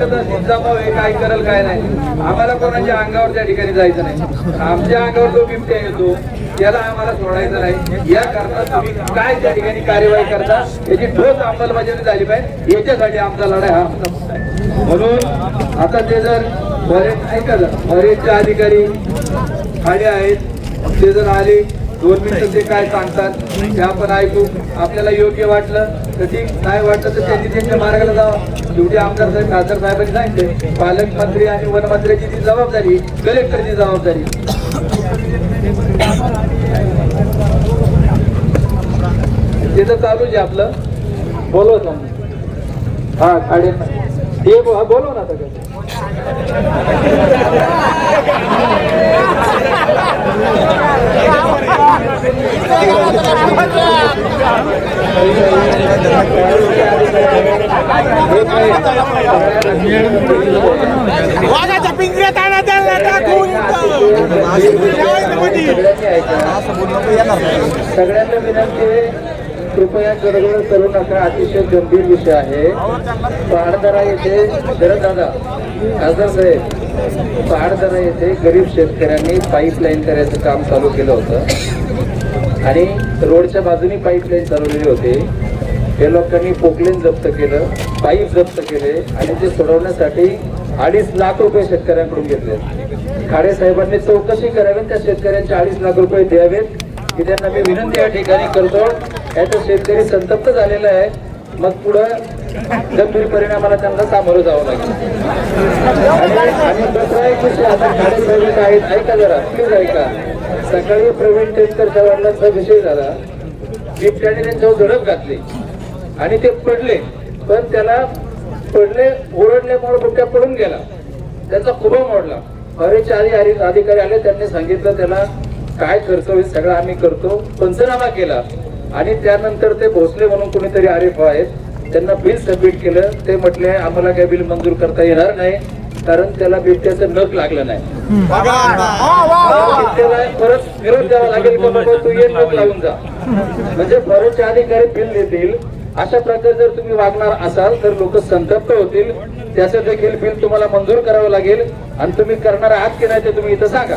वाटत भाऊ हे काय करेल काय नाही. आम्हाला कोणाच्या अंगावर त्या ठिकाणी जायचं नाही. आमच्या अंगावर जो बिबट्या येतो त्याला आम्हाला सोडायचं नाही. या कारणात तुम्ही काय त्या ठिकाणी कार्यवाही करता याची ठोस अंमलबजावणी झाली पाहिजे. याच्यासाठी आमचा लढाई हा आमचा मुद्दा आहे. म्हणून आता ते जर बरेच ऐका जर. फॉरेस्टचे अधिकारी खाली आहेत. ते जर आले दोन मिनिटं ते काय सांगतात ते आपण ऐकू. आपल्याला योग्य वाटलं तर ठीक नाही वाटलं तर त्यांनी त्यांच्या मार्गाला जावं. शेवटी आमदार साहेब खासदार साहेबांनी सांगितले पालकमंत्री आणि वनमंत्र्याची ती जबाबदारी कलेक्टरची जबाबदारी. ते तर चालूच आहे आपलं. बोलव समजा हा खाडे ते हा, बोलव ना सगळं वाघाच्या पिंजऱ्यात आणा त्याला टाकून सगळ्यांना विनंती आहे कृपया गडबड करू नका अतिशय गंभीर विषय आहे. पहाडदरा येथे शरद दादा खासदार साहेब पहाडदरा येथे गरीब शेतकऱ्यांनी पाईपलाईन करायचं काम चालू केलं होतं. आणि रोडच्या बाजूनी पाईपलाईन चालवलेली होती. हे लोकांनी पोकलेन जप्त केलं पाईप जप्त केले आणि ते सोडवण्यासाठी अडीच लाख रुपये शेतकऱ्यांकडून घेतले. खाडे साहेबांनी चौकशी करावी त्या शेतकऱ्यांचे अडीच लाख रुपये द्यावेत की त्यांना मी विनंती या ठिकाणी करतो. याचा शेतकरी संतप्त झालेला आहे मग पुढं गंभीर परिणामाला त्यांना सामोरं जावं लागेल. आणि दुसरा एक विषय आता खाडे आहेत. ऐका जरा प्लीज ऐका. सकाळी प्रवीण टेमकरच्या वडिलांचा विषय झाला बिबट्याने त्यांच्यावर झडप घातली. आणि ते पडले. पण त्याला पडले ओरडल्यामुळे बिबट्या पडून गेला. त्याचा खुबा मोडला. फॉरेस्टचे अधिकारी अधिकारी आले त्यांनी सांगितलं त्याला काय खर्च होईल सगळं आम्ही करतो. पंचनामा केला. आणि त्यानंतर ते भोसले म्हणून कोणीतरी आरिफ आहेत. त्यांना बिल सबमिट केलं. ते म्हटले आम्हाला काही बिल मंजूर करता येणार नाही. कारण त्याला बिबट्याचं नख लागलं नाही. त्याला परत विरोध द्यावा लागेल की बाबा तू ये नख लावून जा. म्हणजे फॉरेस्टचे अधिकारी बिल देतील. अशा प्रकारे जर तुम्ही वागणार असाल तर लोक संतप्त होतील. त्याचं देखील बिल तुम्हाला मंजूर करावं लागेल. आणि तुम्ही करणार आहात की नाही ते तुम्ही इथं सांगा.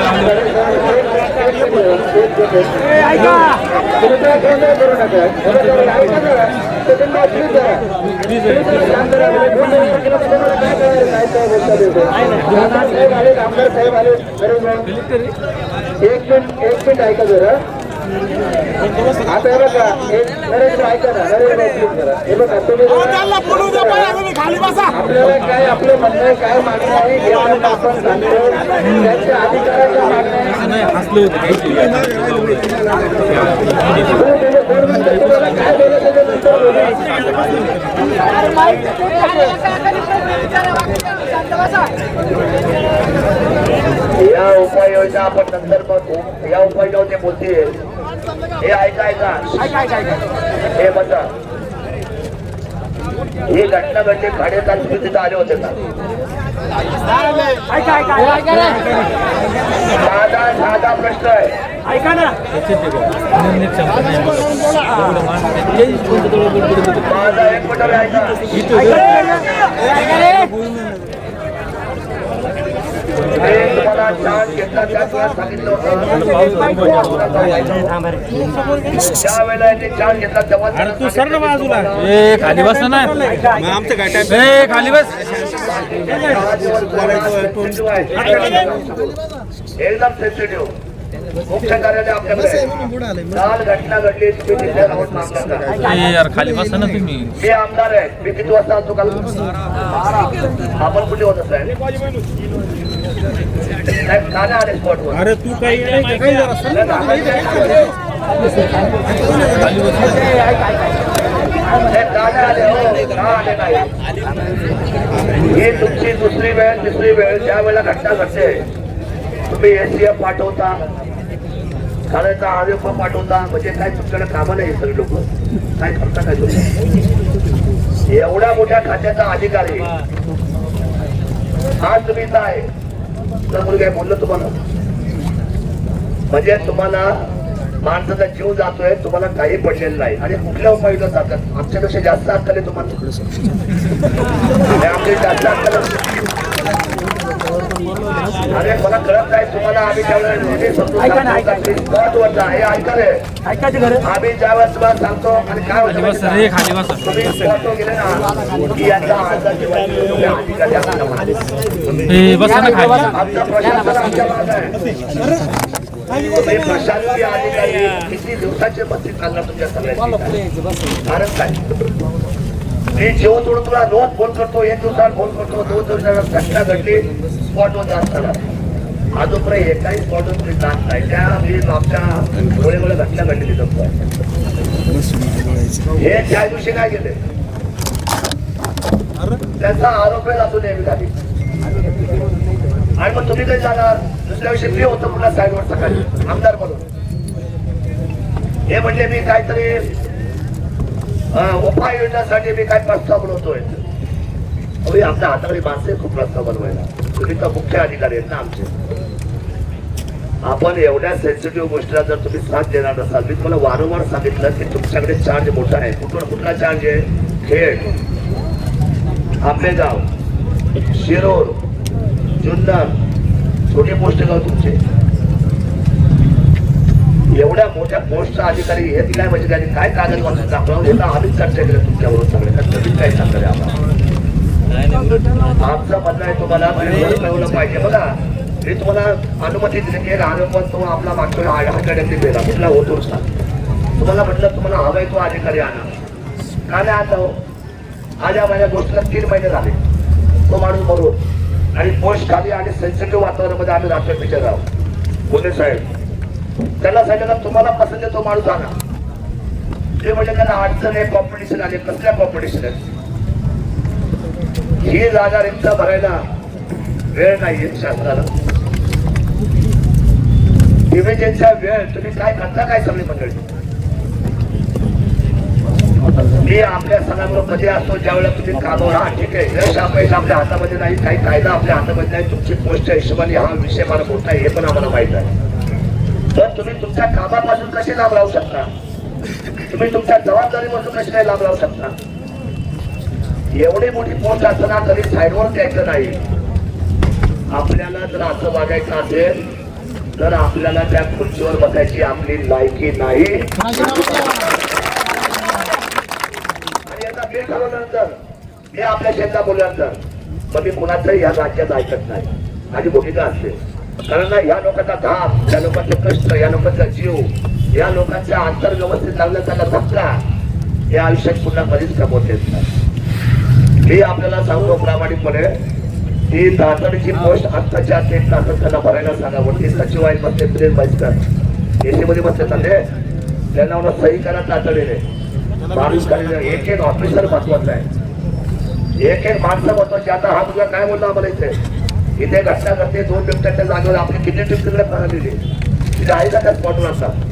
एक मिनिट एक मिनिट ऐका जरा. आता हे बघा एक नरेंद्र ऐका ना नरेंद्र हे बघा तुम्ही हो, आपल्याला काय आपलं म्हणणं काय मागणं आहे हे आपण सांगतो. त्यांच्या अधिकाराच्या मागण्या तुम्हाला काय. या उपाययोजना आपण नंतर बघू. या उपाययोजना बोलतील हे ऐका ऐका. हे बघा. ही घटना घडली खाडेताल तुम्ही तिथं आले होते का? साधा साधा प्रश्न आहे. माझा एक मिनिट ऐका मी तुम्हाला चान्स घेतला त्याच वेळेस सांगितलं होतं ज्या वेळेला यांनी चान्स घेतला तेव्हा तू सर बाजूला ए खाली बस. ना आमचं काय ए खाली बस. एकदम सेन्सिटिव्ह मुख्य कार्यालय आपल्याकडे आहे. काल घटना घडली तुम्ही खाली बसा ना तुम्ही. मी आमदार आहे मी किती वाजता असतो काल? आपण कुठे होत साहेब काल आले स्पॉटवर अरे तू काही. हे. हो ही तुमची दुसरी वेळ तिसरी वेळ ज्या वेळेला घटना घडते तुम्ही एफ पाठवता. शाळेचा आरोप पाठवता. म्हणजे काय तुमच्याकडे कामं नाही सगळे लोक? काय करता काय तुम्ही? एवढ्या मोठ्या खात्याचा अधिकारी हा तुम्ही काय तर मुलगा बोललो तुम्हाला. म्हणजे तुम्हाला माणसाचा जीव जातोय तुम्हाला काही पडलेलं नाही. आणि कुठल्या उपाय जातात? आमच्यापेक्षा जास्त अक्कल आहे तुम्हाला. आमचे जास्त अक्कल अरे मला कळत नाही तुम्हाला आम्ही हे आम्ही ज्यावेळेस तुम्हाला सांगतो आणि काय होतं तुम्ही गेले ना. की यांचा आमचा आहे प्रशासकीय अधिकारी किती दिवसाचे बत्तीस चालणार तुमच्या सगळ्यांची कारण काय मी जेव्हा तुला रोज फोन करतो एक दिवसात फोन करतो दोन दिवसाला घटना घडली स्पॉटवर जात चला आजोपर्यंत एकाही स्पॉटवर तुम्ही जात नाही. त्या मी आमच्या गोळे गोळे घटना घडलेली जमतो हे त्या दिवशी काय गेले त्याचा आरोप आहे जातो नेहमी खाली. आणि मग तुम्ही काही जाणार? दुसऱ्या दिवशी मी होतो पुन्हा साईडवर सकाळी. आमदार म्हणून. हे म्हणजे मी काहीतरी उपाययोजनासाठी मी काय प्रस्ताव बनवतोय. अहो, आमच्या हाताकडे माणसे खूप रस्ता बनवायला. तुम्ही तर मुख्य अधिकारी आहेत ना आमचे. आपण एवढ्या सेन्सिटिव्ह गोष्टीला जर तुम्ही साथ देणार नसाल मी तुम्हाला वारंवार सांगितलं की तुमच्याकडे चार्ज मोठा आहे. कुठून कुठला चार्ज आहे? खेड आंबेगाव शिरोर जुन्नर. छोटी पोस्ट गाव तुमचे. एवढ्या मोठ्या पोस्टचा अधिकारी हे काय म्हणजे काय? काय कागद वाचून दाखवलं हे तर आम्हीच चर्चा केलं तुमच्याबरोबर सगळे. तर तुम्ही काय सांगताय आम्हाला? आमचा बदला आहे तुम्हाला म्हणजे मिळवलं पाहिजे. बघा मी तुम्हाला अनुमती दिली की आरोपण तो आपला मागच्या आठवड्यातली गेला कुठला होतो तुम्हाला म्हटलं तुम्हाला हवाय तो अधिकारी आणा. का नाही आता हो? आज या माझ्या गोष्टीला तीन महिने झाले. तो माणूस मरून. आणि पोस्ट खाली आणि सेन्सिटिव्ह वातावरणामध्ये आम्ही राहतोय पिक्चर आहोत पुणे साहेब. त्याला सांगितलं तुम्हाला पसंत आहे तो माणूस आणा. ते म्हणजे त्यांना अडचण आहे कॉम्पिटिशन आले कसल्या कॉम्पिटिशन आहे ही जागा रिक्षा भरायला वेळ नाहीये शासनाला. डिव्हिजनच्या वेळ तुम्ही काय करता काय सगळी मंडळी? मी आपल्या सणाबरोबर कधी असतो ज्यावेळेला तुम्ही कामावर हा ठीक आहे. यश अपयश आपल्या हातामध्ये नाही काही कायदा आपल्या हातामध्ये नाही तुमची पोस्टच्या हिशोबाने हा विषय मला मोठा नाही हे पण आम्हाला माहीत आहे. तर तुम्ही तुमच्या कामापासून कसे लाभ लावू शकता? तुम्ही तुमच्या जबाबदारीपासून कसे काय लाभ लावू शकता? एवढी मोठी फोन असताना कधी साईडवर द्यायचं नाही. आपल्याला जर असं वागायचं असेल तर आपल्याला त्या खुर्चीवर बसायची आपली लायकी नाही. आणि आता बिल ठरवल्यानंतर मी आपल्या शेतात बोलल्यानंतर मग मी कुणाचंही या राज्यात ऐकत नाही. माझी भूमिका असते कारण ना या लोकांचा धाप या लोकांचे कष्ट या लोकांचा जीव या लोकांच्या अंतर व्यवस्थित त्यांना धक्का हे आयुष्यात पुन्हा कधीच कमवत येत नाही. मी आपल्याला सांगतो प्रामाणिकपणे ती तातडीची पोस्ट आत्ताच्या तीन तासात त्यांना भरायला सांगा. वरती सचिव आहेत बसले प्रेम भाईस्कर एसी मध्ये बसले चालले त्यांना म्हणून सही करा तातडीने. माणूस एक एक ऑफिसर महत्त्वाचा आहे. एक एक माणसं महत्वाची. आता हा मुलगा काय बोलला आम्हाला इथे? इथे घटना करते दोन बिबट्याच्या जागेवर आपली किती टीम तिकडे दिली तिथे आहे का त्या स्पॉटवर असतात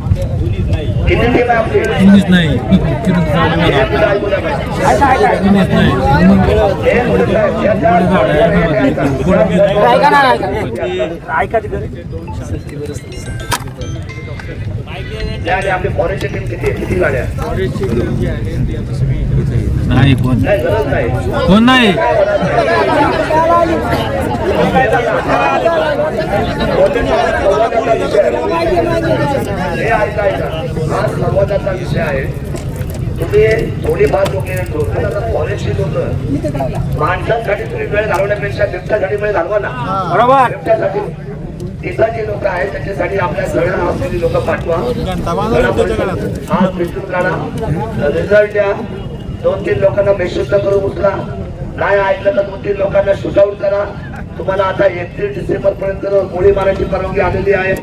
किती नाही तिथून जाऊ नाही. नाही कोण? कोण नाही? हे ऐका ऐका हा संवादाचा विषय आहे तुम्ही थोडीफार लोक कॉलेजची लोक माणसांसाठी तुम्ही वेळ घालवण्यापेक्षा बिबट्यासाठी वेळ घालवा ना बरोबर. बिबट्यासाठी तिथं जी लोक आहेत त्याच्यासाठी आपल्या सगळ्या असलेली लोक पाठवा हा विस्तृत काढा रिझल्ट द्या दोन तीन लोकांना बेशुद्ध करून उचला. नाही ऐकलं तर दोन तीन लोकांना शूटआउट करा. तुम्हाला आता एकतीस डिसेंबर पर्यंत गोळी मारायची परवानगी आलेली आहे.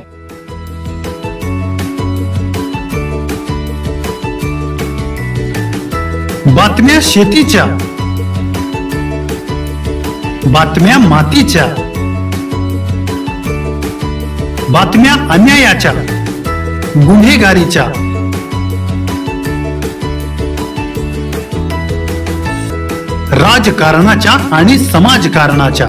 बातम्या शेतीच्या. बातम्या मातीच्या. बातम्या अन्यायाच्या. गुन्हेगारीच्या. राजकारणाच्या आणि समाजकारणाच्या.